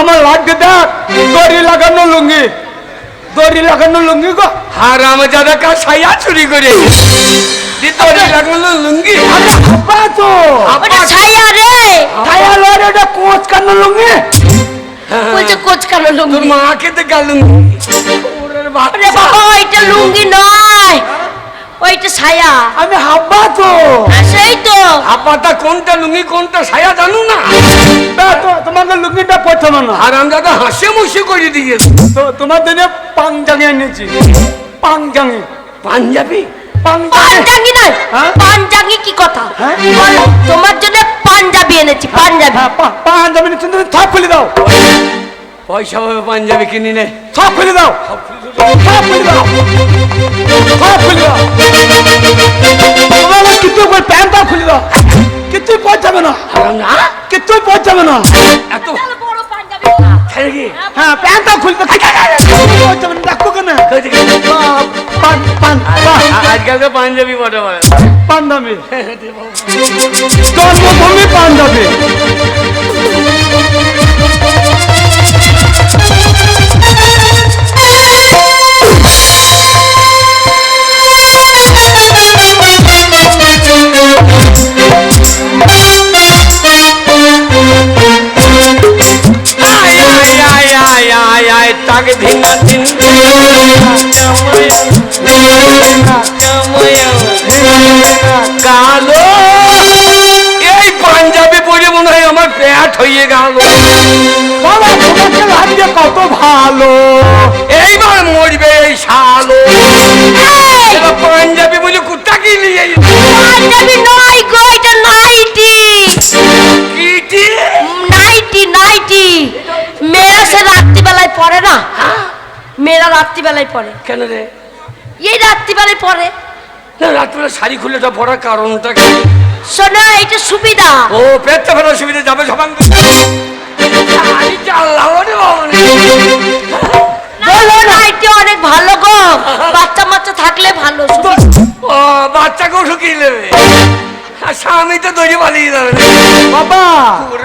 আমার লাগবে দেখ। দড়ি লাগানো লুঙ্গি। দড়ি লাগানো লুঙ্গি গো। আর আমার দাদা কা সাইয়া চুরি করে। দি তোর লাগানো লুঙ্গি। আরে হাব্বা তো। ওটা ছায়া রে। ছায়া লরে ওটা কোচ কানো লুঙ্গি। বলছে কোচকানো তোর লুঙ্গি। মাকে তো গেল লুঙ্গি। ওরে বাবা ওইটা লুঙ্গি নয়। ওইটা ছায়া। আমি হাব্বা তো। হ্যাঁ, সেই তো। আপাতা কোনটা লুঙ্গি কোনটা সায়া জানো না? তো তোমাকে লুঙ্গিটা পছন্দ না। আর আমি দাদা হাসে মুসে করে দিয়েছে তো তোমার দিনে পাঞ্জাঙে এনেছি। পাঞ্জাঙে পাঞ্জাবি? পাঞ্জাঙে পাঞ্জাবি হ্যাঁ? পাঞ্জাবি কি কথা? হ্যাঁ? তোমার জন্য পাঞ্জাবি এনেছি পাঞ্জাবি। হ্যাঁ পাঞ্জাবি তুমি সব খুলে দাও। পয়সা পাবে পাঞ্জাবি কিনি নে। সব খুলে দাও। সব খুলে দাও। সব খুলে দাও। তোমার কিন্তু প্যান্টটা খুলে দাও। কিছুই পৌঁছাবে না। আর না। কিছুই পৌঁছাবে না। এত পাঞ্জাবি হ্যাঁ প্যান্টটা খুলতে দেখো কেন? পান পান পান। আজকালকে পাঞ্জাবি বটে পাঞ্জাবি। জন্মভূমি পাঞ্জাবি। কালো। এই পাঞ্জাবি পরে মনে হয় আমার প্যাট হয়ে গেল। বাবা তোমাকে কত ভালো। এইবার মরবে এই শালো। পাঞ্জাবি বলে কুত্তা কি নিয়ে পাঞ্জাবি নয় গো এটা নাইটি। Kitty nightie nightie. মেয়েরা সে রাত্রিবেলায় পরে না? মেয়েরা রাত্রিবেলায় পরে কেন রে? এই রাত্রিবেলায় পরে না রাত্রে শাড়ি খুলে তো পড়ার কারণটা কি? শোনো এটা সুবিধা। ও পেটটা ফেরার সুবিধা যাবে সবাই। অনেক ভালো গো। বাচ্চা মাচ্চা থাকলে ভালো ও বাচ্চাকেও ঢুকিয়ে নেবে আর স্বামী তো দড়ি পালিয়ে যাবে রে। বাবা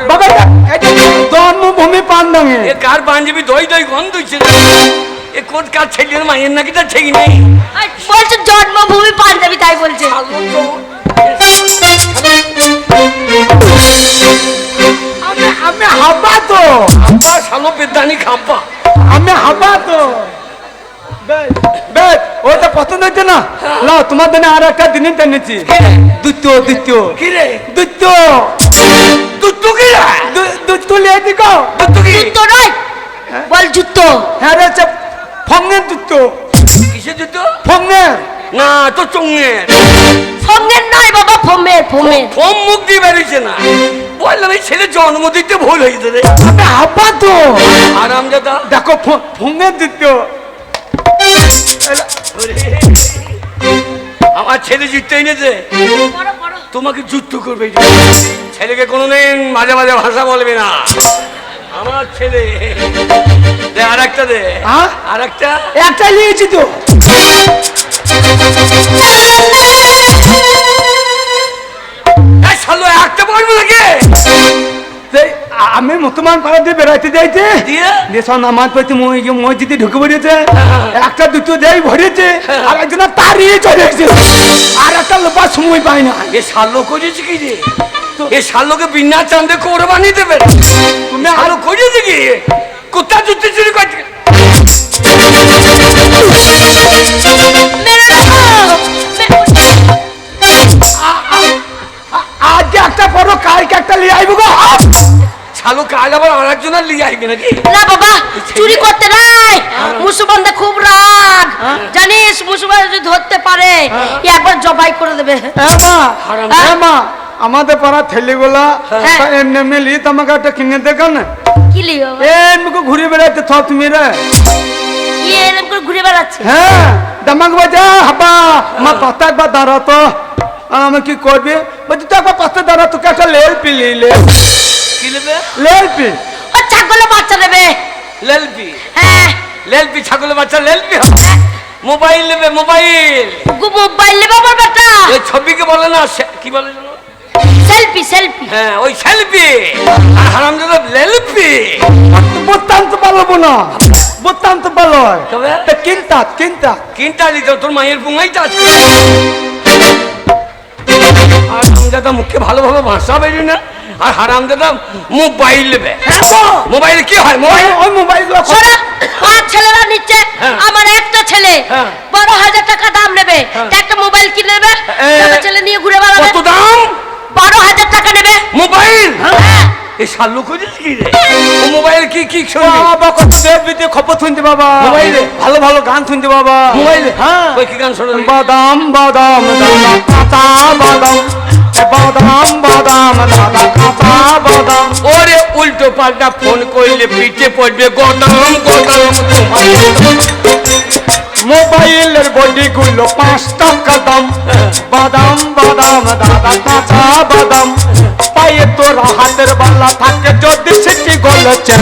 বাবা জন্মভূমি কার পাঞ্জাবি? দই দই গন্ধ হচ্ছে। এ কোন কার ছেলের মায়ের নাকি তার ঠিক নেই? বলছে জন্মভূমি পাঞ্জাবি তাই বলছে। আমি আমি হাব্বা তো। আব্বা শালো আমি হাব্বা তো। বেশ, ওটা পছন্দ হচ্ছে না? লাও তোমার জন্য আর একটা জিনিস এনেছি। দ্বিতীয় দ্বিতীয় কি রে? দ্বিতীয় তুত্তু কি রে? দু- দ্বিতীয় লিয়ে দিকো কি? জুতো নয় বল জুতো। হ্যাঁ রে ফঙ্গের দ্বিতীয় কিসের জুতো ফঙ্গের না তো চঙ্গের ফোমের নয় বাবা ফোমের ফোমের ফোম মুখ দিয়ে বেরিয়েছে না বললাম এই ছেলে জন্ম দিতে ভুল হয়েছে রে তো আরাম দাদা দেখো ফ- ফঙ্গের দ্বিতীয় আমার ছেলে জিততে এনেছে তোমাকে যুদ্ধ করবে। ছেলেকে কোনোদিন মাঝে মাঝে ভাষা বলবে না আমার ছেলে। দে আর একটা দে? আর একটা একটা নিয়েছি তো। একটা পারব নাকি? আমি মুসলমান পাড়া দিয়ে বেড়াইতে যাইতে। দিয়ে? নামাজ পড়তে মসজিদে ঢুকে পড়েছে। একটা দুটো দেয় ভরেছে। আর একজন তাড়িয়ে চলে এসেছে আর একটা লোপা সময় পায় না। এ শালো করেছে কি রে? এ শালোকে বিনা চান্দে কোরবানি দেবে। তুমি আলো করেছে কি কোথা যুদ্ধ চুরি করছে। আজকে একটা পড়ো কালকে একটা লিয়ে আইব গো। শালো কাল আবার আর একজন আর লিয়ে আসবে নাকি? না বাবা চুরি করতে নাই। মুসলমানরা খুব রাগ। জানিস মুসলমান যদি ধরতে পারে একবার জবাই করে দেবে। হ্যাঁ মা। হ্যাঁ মা। আমাদের পাড়া ছেলেগুলা হ্যাঁ। এমনি লিয়ে তোমাকে একটা কিনে দেখো না কি এমনি ঘুরে বেড়াইতে থ তুমি রে। কি ঘুরে বেড়াচ্ছে? হ্যাঁ দামাক বাজা হাবা পাতা একবার দাঁড়া তো আমি কি করবি? বলছি তো একবার পাতা দাঁড়া তোকে একটা লেল পি লিলে কি লেল পি ও ছাগলে বাচ্চা দেবে লেলপি? হ্যাঁ। লেলপি ছাগলের বাচ্চা লেলপি হবে? মোবাইল নেবে মোবাইল। মোবাইল নেবে আমার বেটা। ওই ছবিকে বলে না সে- কি বলে সেলফি সেলফি হ্যাঁ ওই সেলফি আর হারাম দাদা লেলফি বত্তান্ত পারব না বত্তান্ত পারল তবে? কিনতা কিনতা। কিনটা দিত তোর মায়ের টাচ করে আর হারামজাদা মুখে ভালোভাবে ভাষা বেরিয়ে না। আর হারাম দাদা মোবাইল নেবে হ্যাঁ মোবাইল কি হয়? মোবাইল ওই মোবাইল পাঁচ ছেলেরা নিচ্ছে হ্যাঁ। আমার একটা ছেলে। হ্যাঁ। বারো হাজার টাকা দাম নেবে। হ্যাঁ। একটা মোবাইল কিনে নেবে ছেলে নিয়ে ঘুরে বেড়াবে। কত দাম? বারো হাজার টাকা নেবে। মোবাইল? হ্যাঁ। এই শাল্লু খুঁজিস কি রে? ও মোবাইল কি কি শুনবি? বাবা কত খবর শুনতে বাবা। মোবাইলে? ভালো ভালো গান শুনতে বাবা। মোবাইলে? হ্যাঁ। ওই কি গান বাদাম বাদাম দাদা কাঁচা বাদাম। বাদাম বাদাম দাদা কাঁচা বাদাম। ওরে উল্টো পাল্টা ফোন করলে পিঠে পড়বে গদাম গদাম তোমার মোবাইলের বডি গুলো পাঁচ টাকা দাম। বাদাম বাদাম দাদা হাতের বালা থাকে যদি সেটি গলেছেন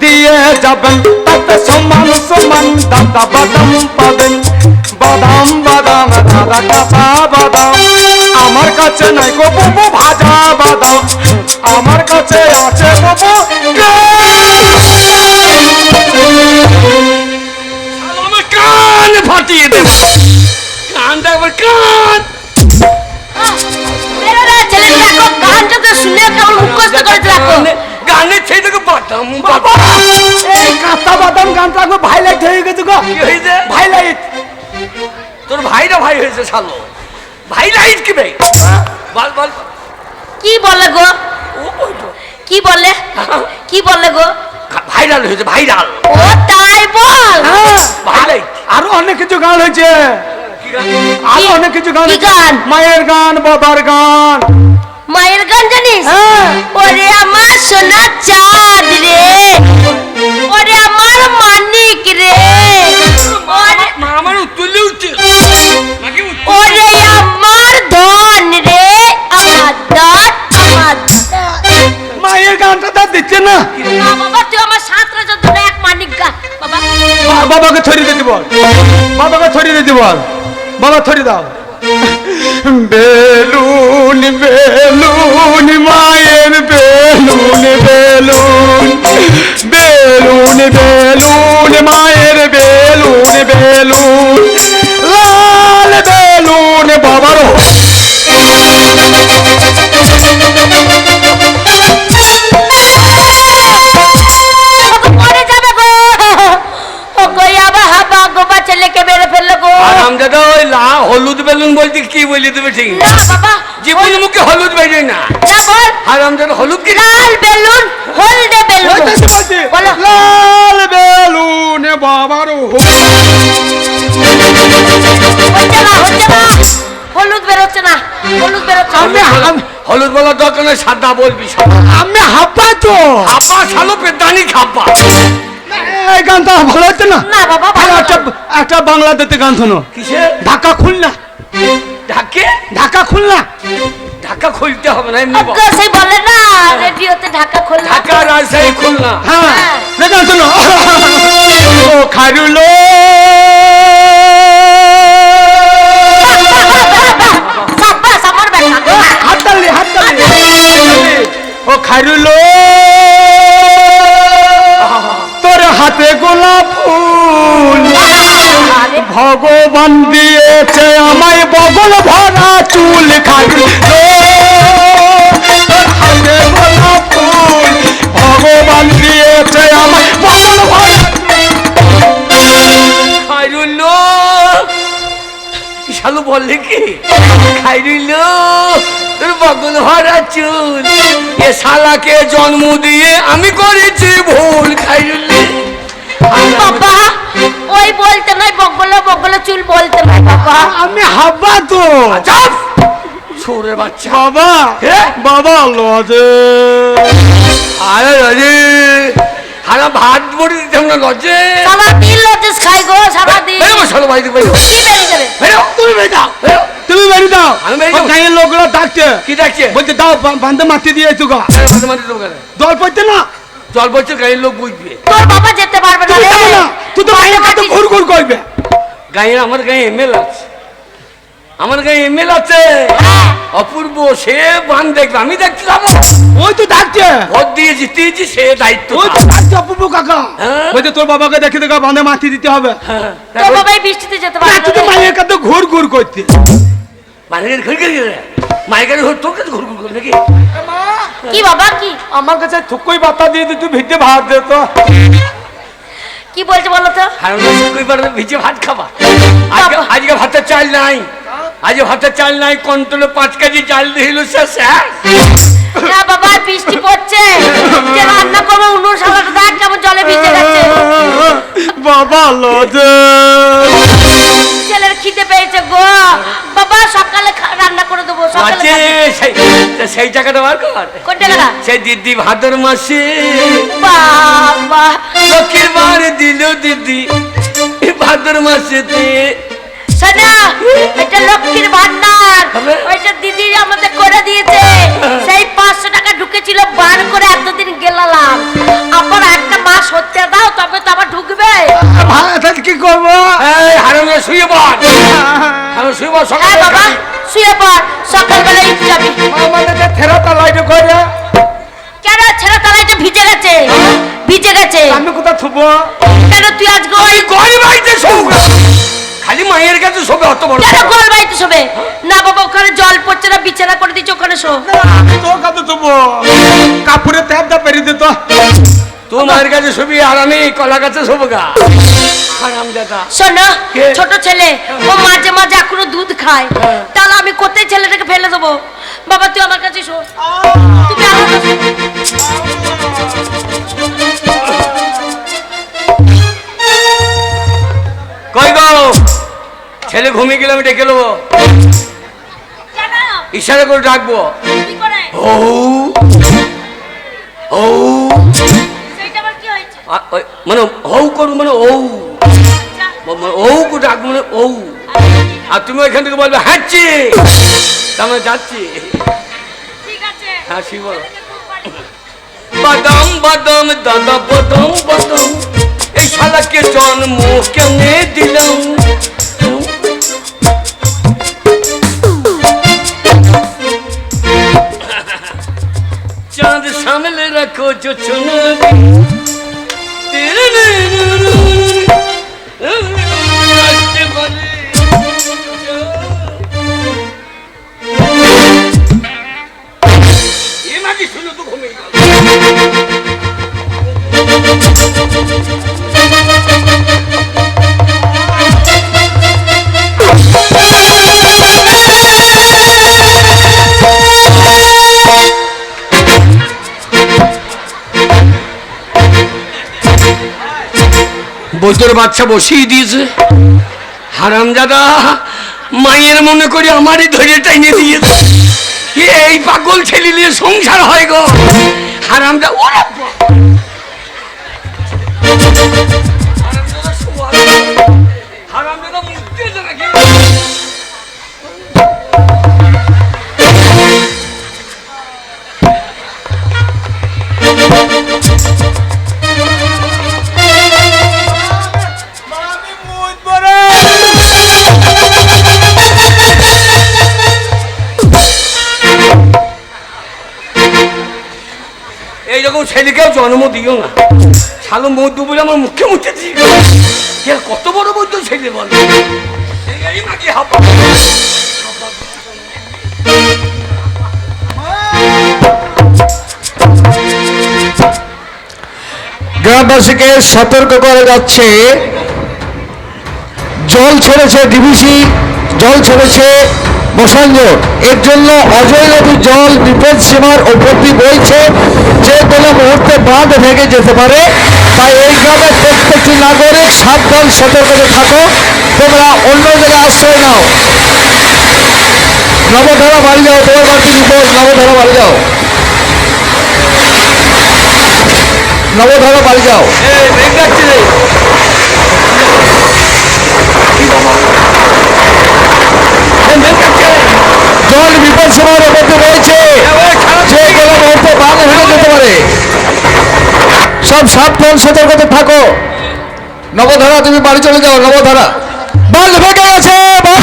দিয়ে যাবেন, তাতে সমান সমান দাদা বাদাম পাবেন। বাদাম বাদাম দাদা কাঁচা বাদাম। আমার কাছে নাই গো বাবু ভাজা বাদাম। আমার কাছে আছে বাবু ফাটিয়ে দেবে। কি হয়েছে? ভাইলাইট তোর ভাইরা ভাই হয়েছে শালো। ভাই লাইট কি ভাই? বল বল। কি বলে গো? কি বলে? কি বলে গো? ভাইরাল হয়েছে ভাইরাল। ও তাই বল। ভাই আরও অনেক কিছু গান হয়েছে। আরও অনেক কিছু গান গান? মায়ের গান বাবার গান। মায়ের গান জানিস? হ্যাঁ। ওরে আমার সোনা চাঁদ রে। ওরে আমার মানিক রে। মা আমার উত্তরলে উঠছে। নাকি উত্তর ওরে আমার ধন রে আমার দাঁত আমার দাঁত। মায়ের গানটা তার দিচ্ছে না। না বাবা তুই আমার সাতরা যত এক মানিক গা বাবা। বা- বাবাকে ছড়িয়ে দিতে বল। বাবাকে ছড়িয়ে দিতে বল। বাবা ছড়িয়ে দাও। বেলুন বেলুন মায়ের বেলুন বেলুন। বেলুন বেলুন মায়ের বেলুন বেলুন। লাল বেলুন বাবার ছেলেকে মেরে ফেলল গো। ওই লা হলুদ বেলুন বলতে কি বলি তুমি ঠিক? না না বাবা। জীবন মুখে হলুদ বেরোয় না। না বল। আর আমজাদা হলুদ কি? লাল হচ্ছে না হচ্ছে না। হলুদ বেরোচ্ছে না হলুদ বেরোচ্ছে না। আমি- হলুদ বলার দরকার নেই সাদা বলবি আমি হাব্বা তো। খাপা শালো পেদানি খাপা এই গানটা ভালো হচ্ছে না। না বাবা ভালো একটা একটা বাংলাদেশে গান শোনো। কিসে ঢাকা খুলনা। ঢাকে? ঢাকা খুলনা। ঢাকা খুলতে হবে না এমনি বল। সেই বলে না রেডিওতে ঢাকা খোলা ঢাকা রাজশাহী খুলনা। হ্যাঁ হ্যাঁ। এই গান শোনো। খারুলো বেটা হাততালি হাততালি ও খারুলো তোর হাতে গোলাপ ফুল। ভগবান দিয়েছে আমায় বগল ভরা চুল খাইলো তোর হাতে গোলাপ ফুল। ভগবান দিয়েছে আমায় বগল ভরা শালু বললে কি? খাইরুল্লো তোর বগল ভরা চুল। এ শালাকে জন্ম দিয়ে আমি করেছি ভুল খাইরুল্লি বাবা ওই বলতে নাই বগলে বগলে চুল বলতে নাই বাবা। আমি হাব্বা তো। চাপ ছোড়ে বাচ্চা। বাবা হে? বাবা লজে। আরে আরে হারা ভাত বড়ি দিতে না লজ্জে। সারা দিন লজেস খাই গো সারা দিন। বেরো শালো ভাই বেরো বেরো তুমি বেরো দাও তুমি বেরি দাও আমি বেরিয়ে যাব। গাঁয়ের লোকগুলো ডাকছে। কি ডাকছে? বলছে দাও বান্ধে মাটি দিয়ে তুগা আরে মাঝে মাঝে তো। জল পড়ছে না? জল পড়ছে গায়ের লোক বুঝবে। তোর বাবা যেতে পারবে না তুই তো গাঁয়ের কাছে ঘুর ঘুর করবে। গায়ে আমার গায়ে এমএল আছে। আমার গায়ে এমএল আছে। হ্যাঁ অপূর্ব সে বান দেখবে। আমি দেখতে যাব ওই তো ডাকছে। ভোট দিয়ে জিতিয়েছি সে দায়িত্ব ওই তো ডাকছে অপূর্ব কাকা। হ্যাঁ? ওই যে তোর বাবাকে দেখে দেখে বাঁধে মাটি দিতে হবে। হ্যাঁ, তো বাবা এই বৃষ্টিতে যেতে পারবে ডাকছে তো মায়ের কাছে ঘুর ঘুর করতে মায়ের ঘুর ঘুর করে। মায়ের কাছে ঘুর তোর কাছে ঘুর ঘুর করে নাকি? কি বাবা কি? আমার কাছে থুকই বাতা দিয়ে দিত ভিটে ভাত দে তো। কি বলছে বলো তো? শুকুই ভিজে ভাত খাবা। আজকে আজকে ভাতের চাল নাই। আজকে ভাতের চাল নাই কন্ট্রোলে পাঁচ কেজি চাল দিল শেষ হ্যাঁ? না বাবা বৃষ্টি পড়ছে। যে রান্না করব উনুন সালাটা দেখ কেমন জলে ভিজে গেছে। বাবা লজে। ছেলের খিদে পেয়েছে গো। বাবা সকালে রান্না করে দেবো সকালে সেই টাকাটা বার কর। কোন টাকাটা সেই দিদি ভাদর মাসে। বাবা। লক্ষ্মীর বার দিল দিদি ভাদর মাসেতে। এটা লক্ষ্মীর ভান্ডার। ওইটা দিদি আমাদের করে দিয়েছে। সেই পাঁচশো টাকা ঢুকেছিল বার করে এতদিন গেলাম আবার একটা মাস হতে দাও তবে তো আবার ঢুকবে। কি করব? এই শুয়ে পড়। হারামে শুয়ে পড় হ্যাঁ সকালে বাবা শুয়ে পড় সকালবেলা উঠে যাবি আমাদের যে থেরাতা লাইট করে কেন ছেলে তালাইটা ভিজে গেছে? ভিজে গেছে। আমি কোথা থুবো? কেন তুই আজকে ওই ওই গড়ি বাড়িতে শোক খালি মায়ের কাছে শোবে অত বড় কেন গোল বাড়িতে শোবে? না বাবা ওখানে জল পড়ছে না বিছানা করে দিচ্ছে ওখানে শো। আমি তোর কাছে থুবো কাপড়ে ট্যাপ দা পেরি দিত তুই মায়ের কাছে শুবি আর আমি কলা গাছে শোবো গা। হারাম দাদা শোনো? ছোট ছেলে ও মাঝে মাঝে এখনও দুধ খায়। তাহলে আমি কোথায় ছেলেটাকে ফেলে দেবো? বাবা তুই আমার কাছে শো। তুমি আমার কাছে কই গো? ছেলে ঘুমিয়ে গেলে আমি ডেকে নেব? ইশারা করে ডাকবো? ও ও মানে হৌ করু মানে ও মানে ও কো ডাকবো মানে ও আর তুমি ওইখান থেকে বলবে হাঁটছি। তার মানে যাচ্ছি। হ্যাঁ শিব। বাদাম বাদাম দাদা বাদাম বাদাম। এই শালাকে জন্ম কেমনে দিলাম? সামলে রাখো বৈতর বাচ্চা বসিয়ে দিয়েছে। হারামজাদা, মায়ের মনে করি আমারই ধরে টাইনে দিয়েছে। এই পাগল ছেলে নিয়ে সংসার হয় গো। হারামদা ওরা ছেলেকেও জন্ম দিও না। শালো মধ্য বলে আমার মুখে মুখে দিয়ে কত বড় বৈদ্য ছেলে বল? নাকি হাপা? গ্রামবাসীকে সতর্ক করে যাচ্ছে। জল ছেড়েছে, ডিভিসি, জল ছেড়েছে। মশাঞ্জোর এর জন্য অজয় নদীর জল বিপদ সীমার ওপর দিয়ে বইছে। যে কোনো মুহূর্তে বাঁধ ভেঙে যেতে পারে। তাই এই গ্রামের প্রত্যেকটি নাগরিক সাবধান সতর্কতা থাকো। তোমরা অন্য জায়গায় আশ্রয় নাও। নবধারা বাড়ি যাও, তোমার বাড়িতে বিপদ। নবধারা বাড়ি যাও। নবধারা বাড়ি যাও। সব সাবধান সতর্কতে থাকো। নবধারা তুমি বাড়ি চলে যাও নবধারা। বাঁধ ভেঙে গেছে বাঁধ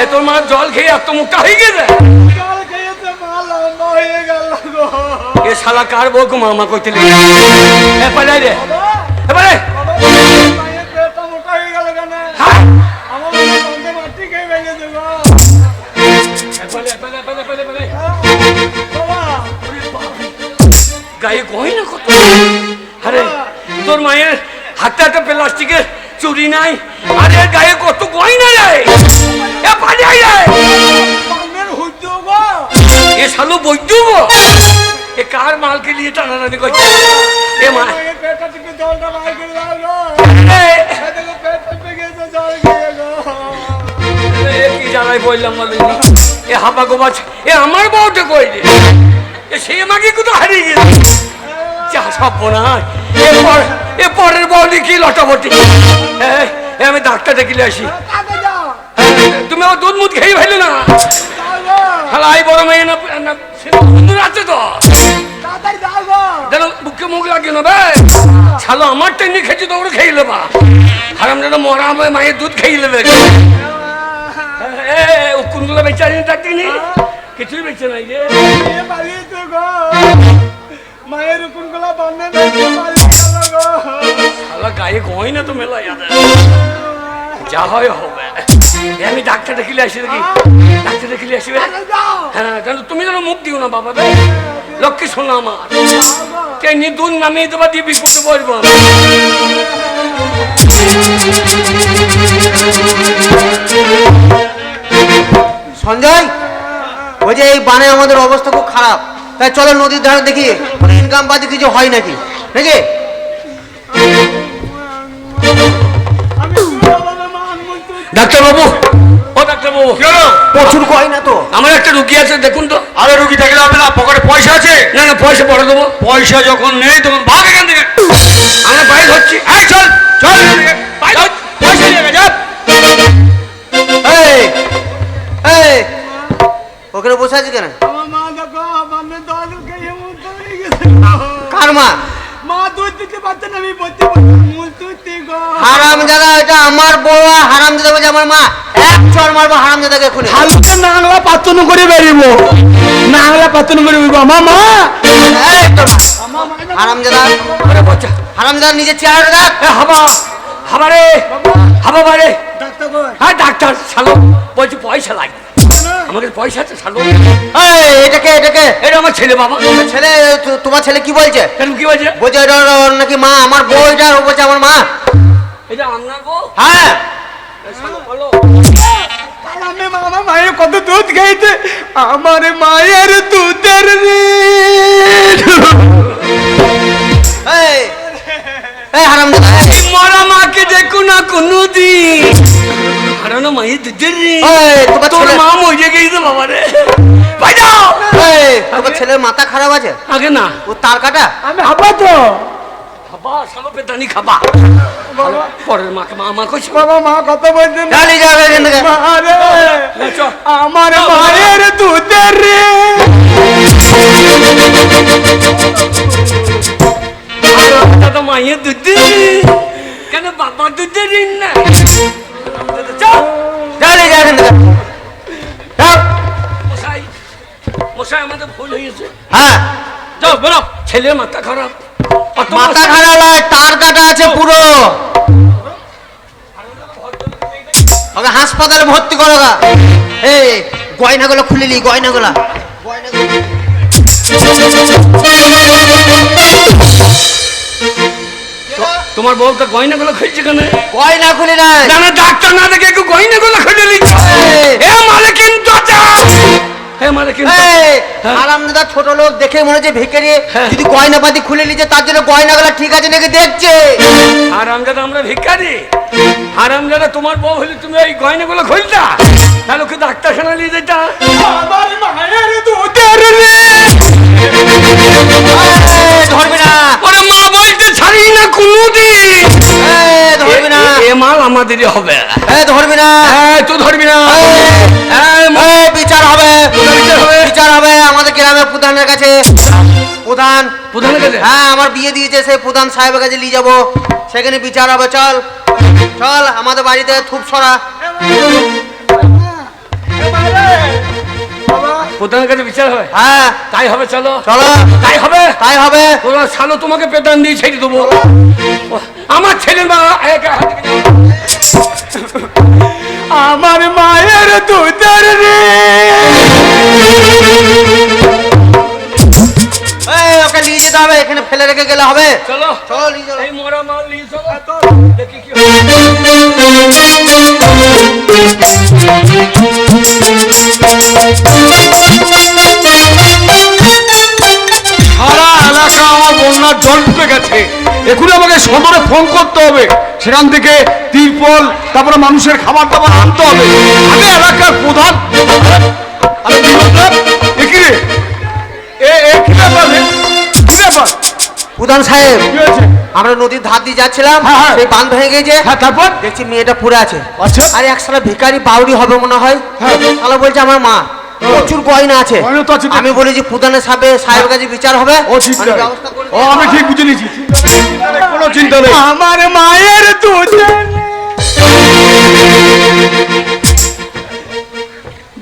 এ তোর মা জল খেয়ে এত মোটা হয়ে গেছে এ শালা কার বউ গো মামা কইতে লেগে? এ পালাই রে। এ পালাই। মায়ের পেটটা মোটা হয়ে হ্যাঁ। গায়ে গয়না কত? আরে তোর মায়ের হাতে হাতে প্লাস্টিকের চুরি নাই আরে গায়ে কত গয়না রে এ পালাই রে। এ শালো বৈদ্য গো। এ কার মালকে নিয়ে টানাটানি করছে? এ মা কি জানাই বললাম বলি এ হাপা গোবাছ এ আমার বউটা কই রে? এ সে আমাকে কোথাও হারিয়ে গেছে? যা সব না এ পরের বউনি কি লটাবটি আমি ডাক্তার ডেকে আসি। তুমি আমার দুধ মুধ খেয়ে ফেলে না? বড় মেয়ে আছে তো। বুকে মুখ ছালো আমার টেনে খেয়েছি তো ওরা খেয়ে নেবা। হারাম যেন মরা মায়ের দুধ খেয়ে নেবে। এ ও কুন্দুলা বেচা নিয়ে কিছুই বেচে নাই রে। এ মায়ের কোনগুলা বন্ধে দেখে পালিয়ে গেল গো গায়ে তো মেলা যা হয় হবে। আমি ডাক্তার দেখিলে আসি দেখি ডাক্তার দেখিলে আসবে? হ্যাঁ তুমি যেন মুখ দিও না, বাবা বে। লক্ষ্মী শোনা আমার। কে নিদুন নামিয়ে দেবা দিয়ে বিপদে আমি। সঞ্জয়, ওই যে এই বানে আমাদের অবস্থা খুব খারাপ। তাই চলো নদীর ধারে দেখি ইনকাম পাতি কিছু হয় নাকি? নাকি? আঙ্গুল তুই ডাক্তার বাবু ও ডাক্তার বাবু প্রচুর কয় না তো। আমার একটা রুগী আছে দেখুন তো। আরে রুগী থাকলে হবে না পকেটে পয়সা আছে? না না পয়সা পরে দেবো। পয়সা যখন নেই তখন ভাগ এখান থেকে। আমরা বাইরে ধরছি। এই চল চল পয়সা নিয়ে গে, যাও। এই এই ওখানে বসে আছে কেন? কার মা? মা দুধ দিতে পারছে আমি বলতে তুই গো আমার বউ আর হারাম দাদা বলছে আমার মা এক চর মারবো হারাম দাদাকে এক্ষুনি হালকা নাংলা পাতন করে বেরিব নাংলা পাতন করে বেরিব আমার মা। এই তোর মা। হারাম দাদা আরে বাচ্চা হারাম দাদা নিজের চেহারা দেখ। এ হাবা হাবা রে হাবা বারে। হ্যাঁ ডাক্তার শালো। বলছি পয়সা লাগবে আমাকে পয়সা আছে শালো। এই এটাকে এটাকে এটা আমার ছেলে বাবা। ছেলে তোমার ছেলে কি বলছে? কেন কি বলছে? বলছে এটা নাকি মা আমার বউ এটা ও বলছে আমার মা। এটা আপনার বউ? হ্যাঁ। বলো। আমি মামা মায়ের কত দুধ খাইতে? আমার মায়ের দুধের মরা মাকে দেখো না কোনদিন। হারানো মায়ের দুধের তোর মা মরে গেছে বাবা রে। ভাই যাও ছেলের মাথা খারাপ আছে? আগে না। ও তার কাটা? আমি হাবা তো খাবা শালো পেতানি খাবা। পরের মাকে মা মা কইছে বাবা মা কত বলছেন চালিয়ে যাবে এখান থেকে। রে চল। আমার মায়ের দুধের ঋণ। দাদা মায়ের দুধ কেন বাবা দুধের ঋণ না যাবে মশাই মশাই আমাদের ভুল হয়েছে। হ্যাঁ। যাও ছেলের মাথা খারাপ। মাথা খারাপ নয় তার কাটা আছে পুরো। ওকে হাসপাতালে ভর্তি করো গা। এই গয়নাগুলো খুলে নি গয়নাগুলো। তোমার বউটা গয়নাগুলো খুঁজছে কেন? গয়না খুলে না ডাক্তার না দেখে একটু গয়নাগুলো খুঁজে নিচ্ছে এই, এ মালিকিন চাচা হে মালিকিন এই, ছোট লোক দেখে মনে হচ্ছে ভিখারি। হ্যাঁ। যদি গয়না পাতি খুলে নিচ্ছে তার জন্য গয়না গুলা ঠিক আছে নাকি দেখছে? হারামজাদা আমরা ভিক্ষারি হারামজাদা তোমার বউ হলে তুমি এই গয়নাগুলো খুলতা? তাহলে ওকে ডাক্তারখানা নিয়ে যেতা। আমার মায়ের দুধের রে এই, না। ওরে মা বলতে ছাড়ি না কোনোদিন। ধরবি এ- মাল আমাদেরই হবে। এই, ধরবি না। হ্যাঁ তুই ধরবি না। বিচার হবে। বিচার হবে? আমাদের গ্রামের প্রধানের কাছে। প্রধান। প্রধানের কাছে? হ্যাঁ আমার বিয়ে দিয়েছে সেই প্রধান সাহেবের কাছে নিয়ে যাব। সেখানে বিচার হবে চল। চল আমাদের বাড়িতে থুপ ছড়া প্রধানের কাছে বিচার হয়? হ্যাঁ। তাই হবে চলো। চলো। তাই হবে? তাই হবে। তোরা শালো তোমাকে পেতান দিয়ে ছেড়ে দেবো। আমার ছেলের মা। আমার মায়ের দুধের রে। ওকে নিয়ে যেতে হবে এখানে ফেলে রেখে গেলে হবে। চলো। চলো নিয়ে চলো। এই মরা মাল নিয়ে চলো। দেখি কি সারা এলাকা আমার বন্যার জল ঢুকে গেছে। এখনই আমাকে সদরে ফোন করতে হবে। সেখান থেকে তিরপল, তারপরে মানুষের খাবার দাবার আনতে হবে। আমি এলাকার প্রধান আরে প্রধান সাহেব আমরা নদীর ধার দিয়ে যাচ্ছিলাম হ্যাঁ, হ্যাঁ। সেই বাঁধ ভেঙে গেছে। হ্যাঁ তারপর? দেখছি মেয়েটা পড়ে আছে। আচ্ছা। আরে এক সালা ভিখারি বাউরি হবে মনে হয়। হ্যাঁ। তাহলে বলছে আমার মা প্রচুর গয়না আছে। আমি বলেছি প্রধানের সাহেব সাহেবের কাছে বিচার হবে। ও ঠিক আমি ও ঠিক বুঝে নিয়েছি। কোনো চিন্তা নেই। আমার মায়ের দুধ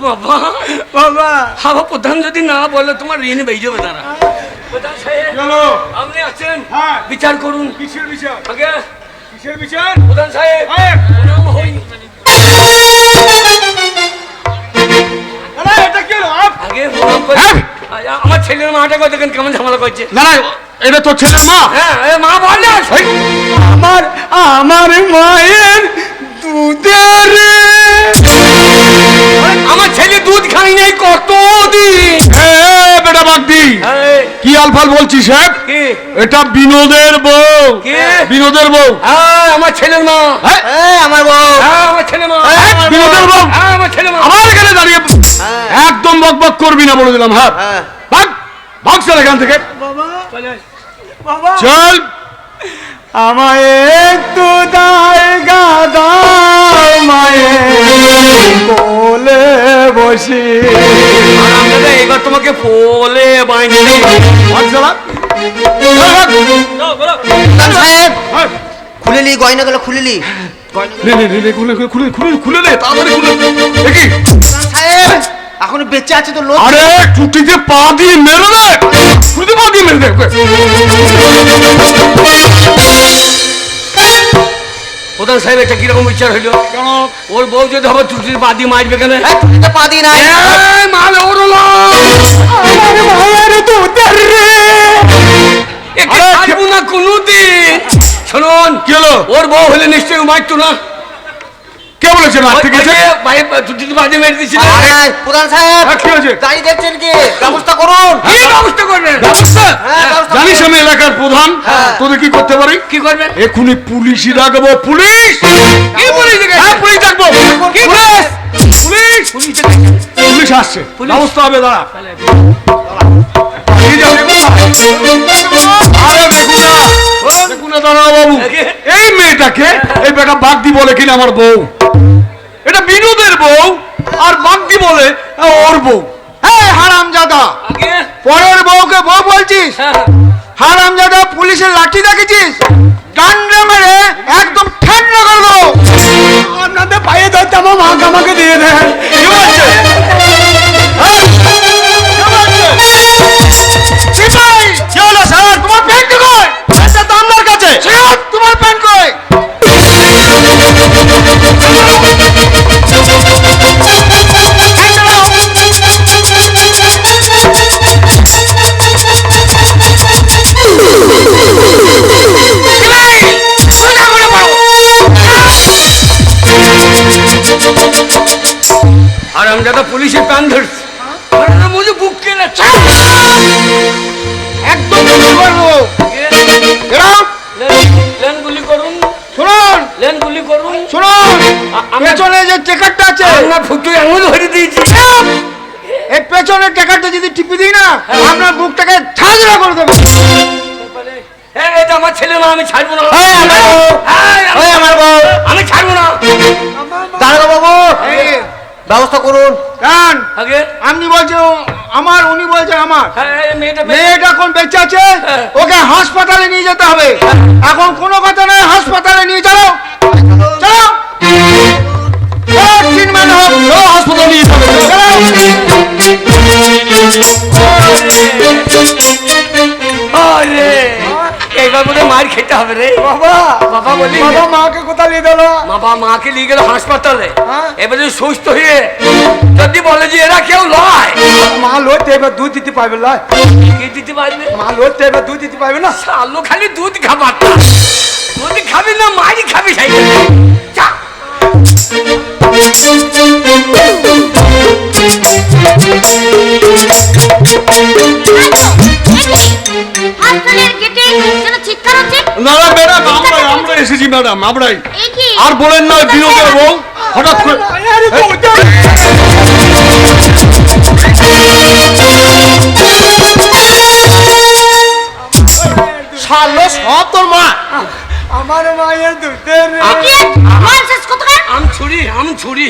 বাবা। বাবা। হাবা প্রধান যদি না বলে তোমার ঋণ বেয়ে যাবে তারা প্রধান সাহেব আপনি আছেন? হ্যাঁ। বিচার করুন। কিসের বিচার? আগে। কিসের বিচার? প্রধান সাহেব হ্যাঁ। আমার ছেলের মাটা কত দেখেন কেমন ঝামেলা করছে? না না এটা তোর ছেলের মা? হ্যাঁ মা বল আমার আমার মায়ের দুধের আমার ছেলে দুধ খাই নাই কতদিন? হ্যাঁ বেটা বাগদি। এই, কি আলফাল বলছিস হ্যাঁ? এটা বিনোদের বউ। কে? বিনোদের বউ। হ্যাঁ আমার ছেলের মা। হ্যাঁ, আমার বউ। হ্যাঁ আমার ছেলে মা। হ্যাঁ, বিনোদের বউ। হ্যাঁ আমার ছেলে মা। আমার এখানে দাঁড়িয়ে হ্যাঁ। একদম বক বক করবি না বলে দিলাম হ্যাঁ? হ্যাঁ। ভাগ ভাগ চল এখান থেকে। চলে চল। আমায় একটু জায়গা দাও মায়ে। কোলে বসি। এবার তোমাকে পোলে বাইনি হ্যাঁ। খুলে গয়নাগুলো খুলে নি নে নে নে নে খুলে খুলে খুলে খুলে খুলে তাড়াতাড়ি খুলে দেখি। সাহেব এখন বেঁচে আছে তো লোক। আরে টুটিতে পা দিয়ে মেরে দে। টুটিতে পা দিয়ে মেরে দে প্রধান সাহেব এটা কীরকম বিচার হইল? ওর বউ যদি হবে ত্রুটির বাদি মারবে কেন? টুটিতে পা দিই নাই। মাল ওরলো আমার মায়ের দুধের রে। একে আরে, ছাড়বো না কোনোদিন। শুনুন কি হলো? ওর বউ হলে নিশ্চয়ই মারতো না। কে বলেছে না ঠিক আছে? ত্রুটির বাদি মেরে দিছিল আরে, প্রধান সাহেব হ্যাঁ, কি হয়েছে দাঁড়িয়ে দেখছেন কি? ব্যবস্থা করুন। কি ব্যবস্থা করবেন? ব্যবস্থা? হ্যাঁ, জানিস আমি এলাকার প্রধান? হ্যাঁ। তোদের কি করতে পারি? কি করবেন? এখুনি পুলিশই ডাকবো। পুলিশ! কি পুলিশ হ্যাঁ পুলিশ ডাকবো। কি পুলিশ! পুলিশ? পুলিশ! পুলিশ আসছে। ব্যবস্থা হবে দাঁড়া। আরে দেখুন না। দেখুন দাঁড়াও বাবু। এই মেয়েটাকে এই বেটা বাগদি বলে কিনা আমার বউ। বিনোদের বউ আর বাগদি বলে ওর বউ। হ্যাঁ হারামজাদা জাদা পরের বউকে বউ বলছিস? হ্যাঁ হারামজাদা পুলিশের লাঠি দেখেছিস? ডান্ডা মেরে একদম ঠান্ডা করে। দেবো আপনাদের পায়ে ধরতে আমার মাকে আমাকে দিয়ে দেন। শুনুন পেছনে যে টেকারটা আছে আমরা ফুটু আঙুল ধরে দিয়েছি। এই পেছনের টেকারটা যদি টিপে দিই না আপনার বুকটাকে ঝাঁঝরা করে দেবো। হ্যাঁ এটা আমার ছেলে না আমি ছাড়বো না। এই আমার বউ। আমি- ছাড়বো না। দাঁড়াবো বাবু ব্যবস্থা করুন। কান? আগে। আপনি বলছেন আমার উনি বলছেন আমার। হ্যাঁ মেয়েটা এখন বেঁচে আছে হ্যাঁ। ওকে হাসপাতালে নিয়ে যেতে হবে। এখন কোনো কথা নয় হাসপাতালে নিয়ে চলো। চলো। চলো, ট্রিটমেন্ট হোক। হাসপাতালে নিয়ে যাবে চলো। এইবার বলে মার খেতে হবে রে। বাবা বাবা বলি বাবা মাকে কোথায় নিয়ে গেল? বাবা মাকে নিয়ে গেল হাসপাতালে। হ্যাঁ। এবারে সুস্থ হয়ে যদি বলে যে এরা কেউ লয় মা লড়তে এবার দুধ দিতে পারবে না। কি দিতে পারবে? মা লড়তে এবার দুধ দিতে পারবে না। আলো খালি দুধ খাবার দুধ খাবি না মারি খাবি সাই চা হাসপাতালের গেটে যেন চিৎকার হচ্ছে। না না ম্যাডাম আমরা আমরা এসেছি ম্যাডাম আমরাই। আর বলেন না বিনোদের বউ হঠাৎ করে সব তোর মা। আমার মায়ের দুধের কে? ননসেন্স কোথাকার আম ছুরি আম ছুরি।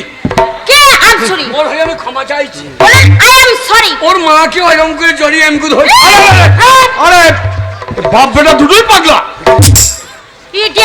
কে? আনছুরি ওর হয়ে আমি ক্ষমা চাইছি। বলেন আই এম সরি। ওর মাকে ওইরকম করে জড়িয়ে আমি ধরি আরে বাপ বেটা দুটোই পাগলা।